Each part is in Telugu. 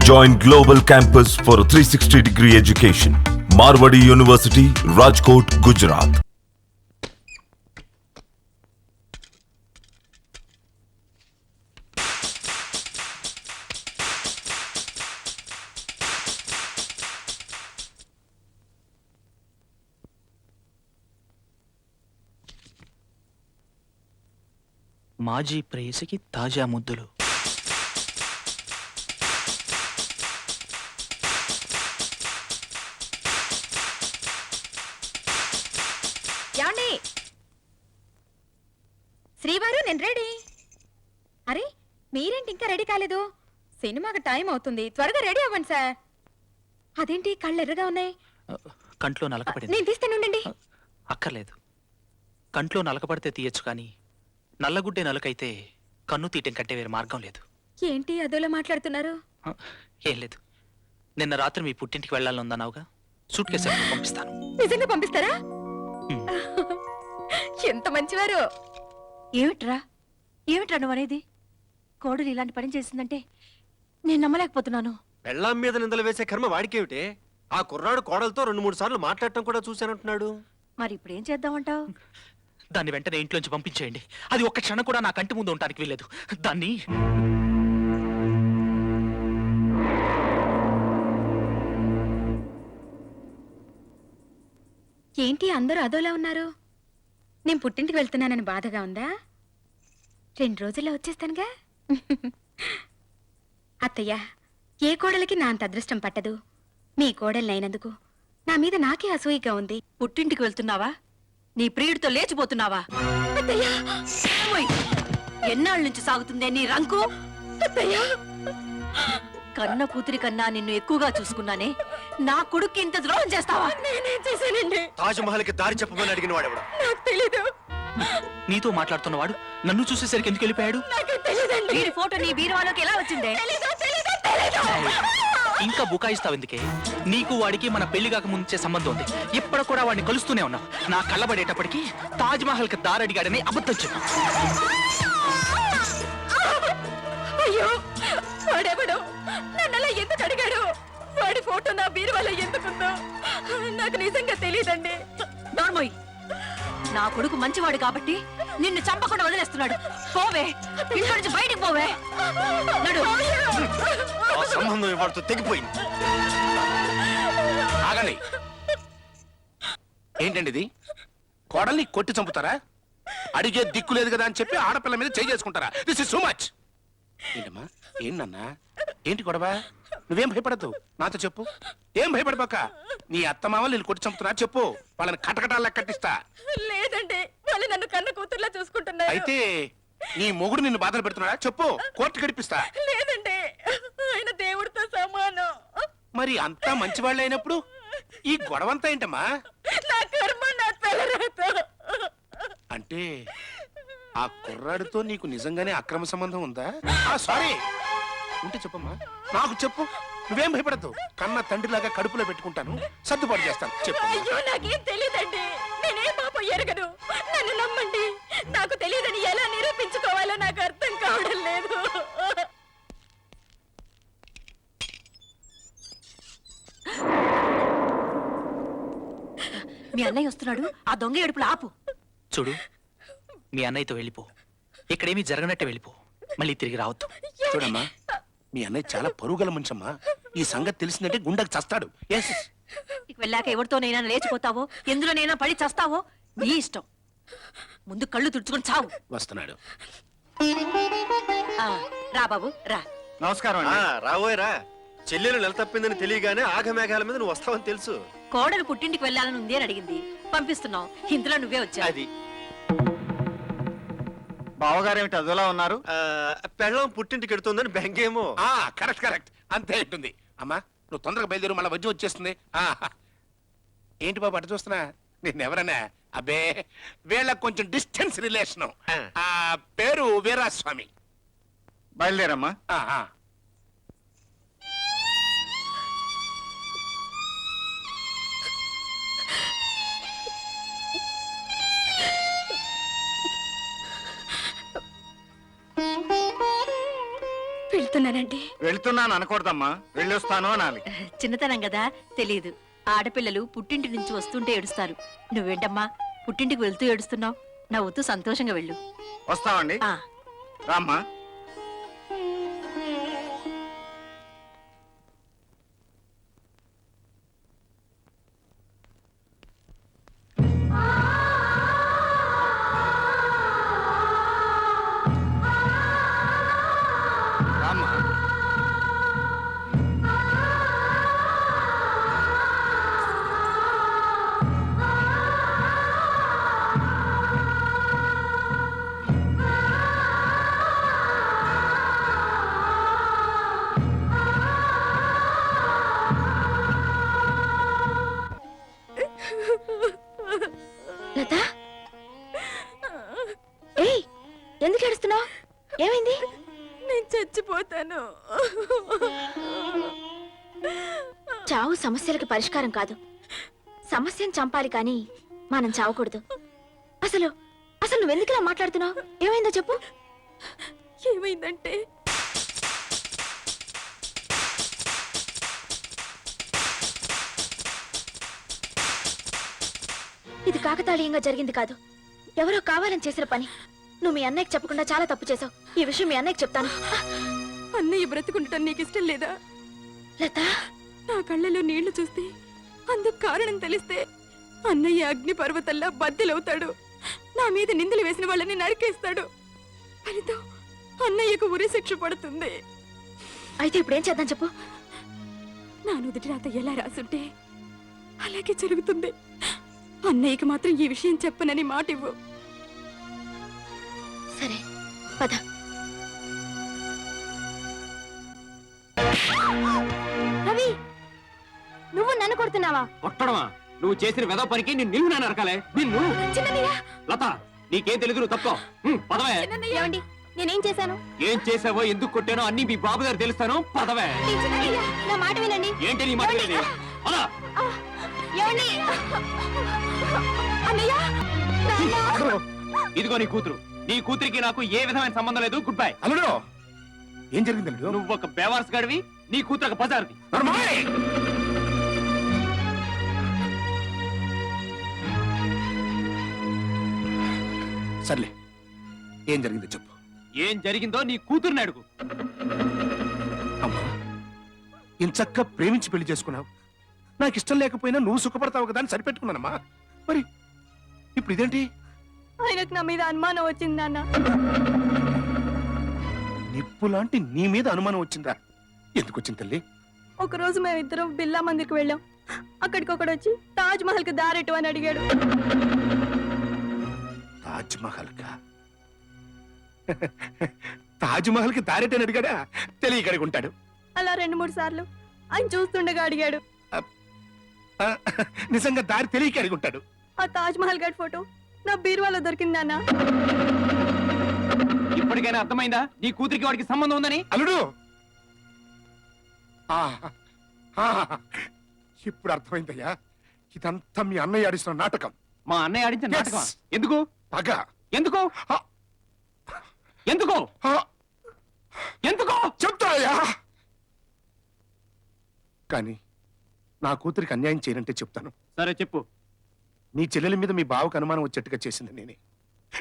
Join global campus for three sixty degree education Marwadi university Rajkot Gujarat మాజీ ప్రేయసికి తాజా ముద్దులు. యాండి శ్రీవారు నేను రెడీ. అరే మీరేంటి ఇంకా రెడీ కాలేదు? సినిమాకి టైం అవుతుంది. త్వరగా రెడీ అవ్వండి సార్. అదేంటి కళ్ళు ఎర్రగా ఉన్నాయి? కంట్లో నలకపడింది. నేను తీస్తానుండండి అక్కర్లేదు. కంట్లో నలకపడితే తీయచ్చు కానీ నల్లగుడ్డే నలకైతే కన్ను తీయటం కంటే వేరే మార్గం లేదు. ఏంటి అదోలా మాట్లాడుతున్నారు? ఏం లేదు. నిన్న రాత్రి మీ పుట్టింటికి వెళ్ళాలని ఉందన్నావుగా? సూట్ కేసు పంపిస్తాను. నిజంగా పంపిస్తారా. ఎంత మంచివారు. ఏమిట్రా? ఏమిట్రా నువ్వు అనేది? కోడలు ఇలాంటి పని చేసిందంటే నేను నమ్మలేకపోతున్నాను. పెళ్ళాం మీద నిందలు వేసే కర్మ వాడికేమిటే? ఆ కుర్రాడు కోడలతో రెండు మూడు సార్లు మాట్లాడటం కూడా చూశానంటున్నాడు. మరి ఇప్పుడు ఏం చేద్దామంటావు? దాన్ని వెంటనే ఇంట్లోంచి పంపించేయండి. అది ఒక్క క్షణం కూడా నా కంటి ముందు ఉండటానికి వీల్లేదు. దాన్ని ఏంటి అందరూ అదోలా ఉన్నారు? నేను పుట్టింటికి వెళ్తున్నానని బాధగా ఉందా? రెండు రోజుల్లో వచ్చేస్తానుగా? అత్తయ్య ఏ కోడలికి నా అంత అదృష్టం పట్టదు? మీ కోడలినైనందుకు. నా మీద నాకే అసూయగా ఉంది. పుట్టింటికి వెళ్తున్నావా? నీ ప్రియుడితో లేచిపోతున్నావా? అత్తయ్య! ఎన్నాళ్ళ నుంచి సాగుతుందే నీ రంకు అత్తయ్య! కన్న కూతురి కన్నా నిన్ను ఎక్కువగా చూసుకున్నానే? నా కొడుక్కి ఇంత ద్రోహం చేస్తావా? నేనేం చేశానండి తాజ్ మహల్కి దారి చెప్పమని అడిగిన వాడెవడు? నాకు తెలీదు. నీతో మాట్లాడుతున్నవాడు నన్ను చూసేసరికి ఎందుకు వెళ్ళిపోయాడు? నాకు వీడి ఫోటో నీ బీరువాలోకి ఎలా వచ్చిందే? తెలీదు తెలీదు తెలీదు. ఇంకా బుకాయిస్తావు ఎందుకే? నీకు వాడికి మన పెళ్ళి కాక ముందే సంబంధం ఉంది. ఇప్పుడు కూడా వాడిని కలుస్తూనే ఉన్నావు. నా కళ్ళబడేటప్పటికి తాజ్ మహల్కి దారడిగాడని అబద్ధం చెప్పు. ఫోటో నా బీరువాలో ఎందుకుందో? నాకు నిజంగా తెలియదండి. నోర్మోయ్. నా కొడుకు మంచివాడు కాబట్టి నిన్ను చంపకుండా వదిలేస్తున్నాడు. పోవే. ఇంట్లో నుంచి బయటికి పోవే. నడు. ఆ సంబంధం వాడితో తెగిపోయింది. ఆగండి. ఏంటండి ఇది? కోడల్ని కొట్టి చంపుతారా? అడిగే దిక్కు లేదు కదా అని చెప్పి ఆడపిల్ల మీద చేయి చేసుకుంటారా? దిస్ ఇస్ సో మచ్ ఏంటమ్మా? ఏంటన్నా ఏంటి గొడవ? నువ్వేం భయపడద్దు. నాతో చెప్పు. ఏం భయపడబాక? నీ అత్తమామలు నేను కొట్టి చంపుతున్నా. చెప్పు. వాళ్ళని కటకటాలు కట్టిస్తా. లేదండి వాళ్ళు నన్ను కన్న కూతుర్లా చూసుకుంటున్నారు. అయితే నీ మొగుడు నిన్ను బాధలు పెడుతున్నాడా? చెప్పు. కోర్టు గడిపిస్తా. లేదండి ఆయన దేవుడితో సమానం. మరి అంతా మంచివాళ్ళు అయినప్పుడు ఈ గొడవంతా ఏంటమ్మా? నా కర్మ నా అంటే ఆ కుర్రాడితో నీకు నిజంగానే అక్రమ సంబంధం ఉందా? సారీ. ఉంటే చెప్పమ్మా. నాకు చెప్పు. నువ్వేం భయపడద్దు. కన్న తండ్రిలాగా కడుపులో పెట్టుకుంటాను. సర్దుబాటు చేస్తాను. చెప్పు అయ్యో నాకేం తెలియదండి. నేనే పాపం ఎరగను. నన్ను నమ్మండి. నాకు తెలియదని ఎలా నిరూపించుకోవాలో నాకు అర్థం కావడం లేదు. మీ అన్నయ్య వస్తున్నాడు. ఆ దొంగ ఏడుపులు ఆపు. చూడు మీ అన్నయ్యతో వెళ్ళిపో. ఇక్కడేమీ జరగనట్టే వెళ్ళిపో. మళ్ళీ తిరిగి రావద్దు. చూడమ్మా. మీ అన్నయ్య చాలా పరుగుల మనిషమ్మా. ఈ సంగతి తెలిసిందంటే గుండెకి చస్తాడు. ఎస్ ఇక వెళ్ళాక ఎవరితోనైనా లేచిపోతావో ఎందులోనైనా పడి చస్తావో నీ ఇష్టం. ముందు కళ్ళు తుడుచుకొని చావు. వస్తున్నాడు. ఆ, రా బాబు రా. నమస్కారం ఆ, అండి రాబోయే రా. చెల్లెలు నెల తప్పిందని తెలియగానే ఆగమేఘాల మీద నువ్వు వస్తావని తెలుసు. కోడలు పుట్టింటికి వెళ్ళాలని ఉంది అని అడిగింది. పంపిస్తున్నావు. ఇందులో నువ్వే వచ్చావు. అది. బావగారు ఏమిటి అదోలా ఉన్నారు? పెళ్ళం పుట్టింటికి ఎడుతుందని బెంగేమో ఆ కరెక్ట్ కరెక్ట్ అంతే ఉంటుంది. అమ్మా నువ్వు తొందరగా బయలుదేరు మళ్ళీ వజ్జి వచ్చేస్తుంది. ఆ, ఏంటి బాబు అటు చూస్తున్నా? నేను ఎవరన్నా అబ్బే వీళ్ళకి కొంచెం డిస్టెన్స్ రిలేషను ఆ. ఆ పేరు వీరాస్వామి. బయలుదేరమ్మా. ఆ, ఆ. వెళ్తున్నానండి వెళ్తున్నాను అనకూడదమ్మా. వెళ్ళొస్తాను అనాలి. చిన్నతనం కదా తెలియదు ఆడపిల్లలు పుట్టింటి నుంచి వస్తుంటే ఏడుస్తారు. నువ్వేంటమ్మా పుట్టింటికి వెళ్తూ ఏడుస్తున్నావు? నవ్వుతూ సంతోషంగా వెళ్ళు. రామ్మా రామ్మా. సమస్యలకు పరిష్కారం కాదు. సమస్యను చంపాలి కానీ మనం చావకూడదు. అసలు అసలు నువ్వెందుకు ఇలా మాట్లాడుతున్నావు? ఏమైందో చెప్పు. ఏమైందంటే? ఇది కాకతాళీయంగా జరిగింది కాదు. ఎవరో కావాలని చేసిన పని. నువ్వు మీ అన్నయ్యకి చెప్పకుండా చాలా తప్పు చేసావు ఈ విషయం మీ అన్నయ్యకి చెప్తాను. అన్నయ్య బ్రతుకుండటం నీకు ఇష్టం లేదా? లత నా కళ్ళలో నీళ్ళు చూస్తే అందుకు కారణం తెలిస్తే అన్నయ్య అగ్ని పర్వతల్లా బద్దెలవుతాడు. నా మీద నిందలు వేసిన వాళ్ళని నరికేస్తాడు. ఫలితం అన్నయ్యకు ఉరి శిక్ష పడుతుంది. అయితే ఇప్పుడు ఏం చేద్దాం చెప్పు? నా నుదుటి రాత ఎలా రాసుంటే అలాగే జరుగుతుంది. అన్నయ్యకి మాత్రం ఈ విషయం చెప్పనని మాట ఇవ్వు సరే పద. రవి! నన్ను కొడుతున్నావా? కొట్టడమా? నువ్వు చేసిన వెదవ పనికి నేను నిన్ను నేను నరకాలే. నిన్ను. లత నీకేం తెలియదు నువ్వు తప్ప పదవే. ఏమండి? నేనేం చేశాను? ఏం చేసావో ఎందుకు కొట్టానో అన్ని మీ బాబు గారు తెలుస్తాను. పదవే. నా మాట వినండి. ఏంటి నీ మాట నాన్న! ఇదిగో నీ కూతురు. నీ కూతురికి నాకు ఏ విధమైన సంబంధం లేదు. గుడ్ బై అల్లుడు! ఏం జరిగింది అల్లుడు? నువ్వు ఒక బేవార్స్ గడివి నీ కూతురు ఒక బజార్ది. సర్లే ఏం జరిగిందో చెప్పు. ఏం జరిగిందో నీ కూతురుని అడుగు. అమ్మా ఇంచక్క ప్రేమించి పెళ్ళి చేసుకున్నావు. నాకు ఇష్టం లేకపోయినా నువ్వు సుఖపడతావు కదా అని సరిపెట్టుకున్నానమ్మా. మరి ఇప్పుడు ఇదేంటి? ఆయనకు నా మీద అనుమానం వచ్చింది నాన్న. నిప్పు లాంటి నీ మీద అనుమానం వచ్చిందా? ఎందుకు వచ్చింది తల్లి? ఒక రోజు మేమిద్దరం బిర్లా మందిర్కి వెళ్ళాం. అక్కడికి ఒకడు వచ్చి తాజ్ మహల్కి దారెట్టు అని అడిగాడు. తాజ్ మహల్ కా తాజ్ మహల్కి దారేటని అడిగాడా? తెలియకడిగి ఉంటాడు. అలా రెండు మూడు సార్లు. ఆయన చూస్తుండగా అడిగాడు. ఆ, నిజంగా దారి తెలియక అడిగి ఉంటాడు. ఆ తాజ్ మహల్ గడ్ ఫోటో నా బీరువాలో దొరికింది నాన్న. ఇప్పటికైనా అర్థమైందా? నీ కూతురికి వాడికి సంబంధం ఉందని? అల్లుడు! ఆ, ఆ, ఇప్పుడు అర్థమైందయ్యా. ఇదంతా మీ అన్నయ్య ఆడిస్తున్న నాటకం. మా అన్నయ్య ఆడించిన Yes. నాటకం ఎందుకు? పగ. ఎందుకు? ఎందుకు? ఎందుకు? చెప్తాయా కానీ నా కూతురికి అన్యాయం చేయనంటే చెప్తాను. సరే చెప్పు. నీ చెల్లెల మీద మీ బావకు అనుమానం వచ్చేట్టుగా చేసింది నేనే.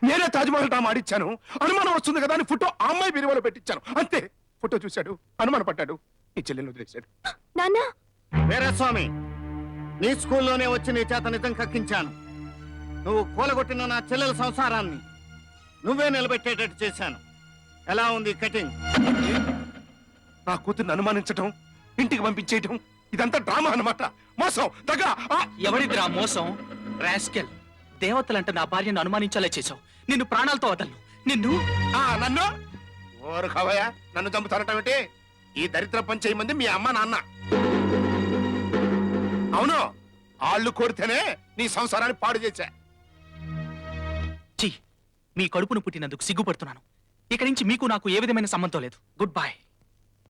నేనే తాజ్మహల్ డ్రామా ఆడిచ్చాను. అనుమానం వస్తుంది కదా అని ఫోటో ఆ అమ్మాయి బీరువాలో పెట్టించాను అంతే. ఫోటో చూశాడు అనుమాన పడ్డాడు నీ చెల్లెల్ని వదిలేశాడు. నాన్న. వేరే స్వామి నీ స్కూల్లోనే వచ్చి నీ చేత నిజం కక్కించాను. నువ్వు కూలగొట్టిన నా చెల్లెల సంసారాన్ని నువ్వే నిలబెట్టేటట్టు చేశాను. ఎలా ఉంది కటింగ్? నా కూతుర్ని అనుమానించటం ఇంటికి పంపించేయటం ఇదంతా డ్రామా అన్నమాట. మోసం దగ్గ ఎవరిదిరా మోసం? రాస్కెల్ దేవతలంట నా భార్యను అనుమానించేలా చేశావు. నిన్ను ప్రాణాలతో వదలను. నిన్ను? నన్ను? ఓరు కవయ్య నన్ను చంపుతారటమేంటి ఈ దరిద్ర పంచేయి మంది మీ అమ్మ నాన్న. అవును ఆళ్ళు కోరితేనే నీ సంసారాన్ని పాడు చేశా. ఛీ మీ కడుపును పుట్టినందుకు సిగ్గుపడుతున్నాను. ఇక నుంచి మీకు నాకు ఏ విధమైన సంబంధం లేదు. Good bye